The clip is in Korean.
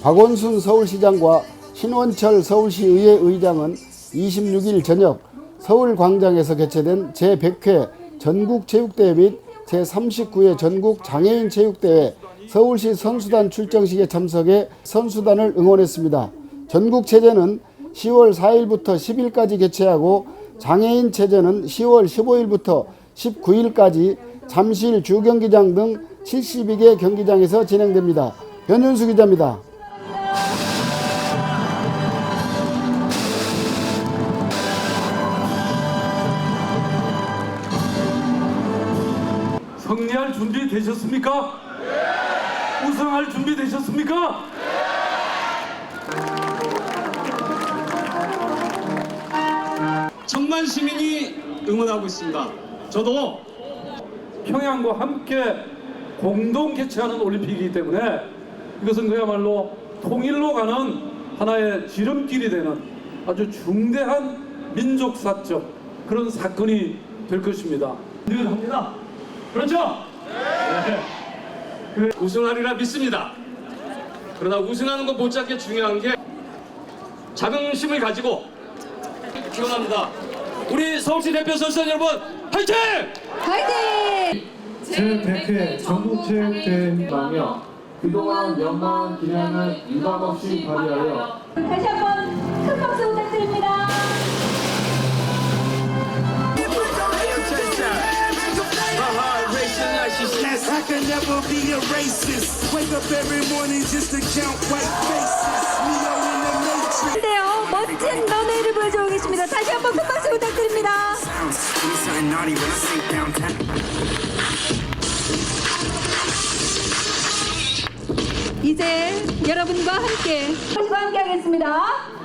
박원순 서울시장과 신원철 서울시의회 의장은 26일 저녁 서울광장에서 개최된 제100회 전국체육대회 및 제39회 전국 장애인 체육대회 서울시 선수단 출정식에 참석해 선수단을 응원했습니다. 전국 체제는 10월 4일부터 10일까지 개최하고 장애인 체제는 10월 15일부터 19일까지 잠실 주경기장 등 72개 경기장에서 진행됩니다. 변윤수 기자입니다. 승리할 준비 되셨습니까? 우승할 준비 되셨습니까? 천만 시민이 응원하고 있습니다. 저도 평양과 함께 공동 개최하는 올림픽이기 때문에 이것은 그야말로 통일로 가는 하나의 지름길이 되는 아주 중대한 민족사적 그런 사건이 될 것입니다. 합니다. 그렇죠. 네. 우승하리라 믿습니다. 그러나 우승하는 것 못지않게 중요한 게 자긍심을 가지고 기원합니다. 우리 서울시 대표 선수단 여러분 화이팅! 화이팅! 제100회 전국체육대회이며 그동안 연마한 기량을 유감없이 발휘하여 I can never be a racist. Wake up every morning just to count white faces. Neo in the matrix. 인데요, 멋진 런웨이를 보여주고 계십니다. 다시 한번 큰 박수 부탁드립니다. 이제 여러분과 함께 함께 하겠습니다.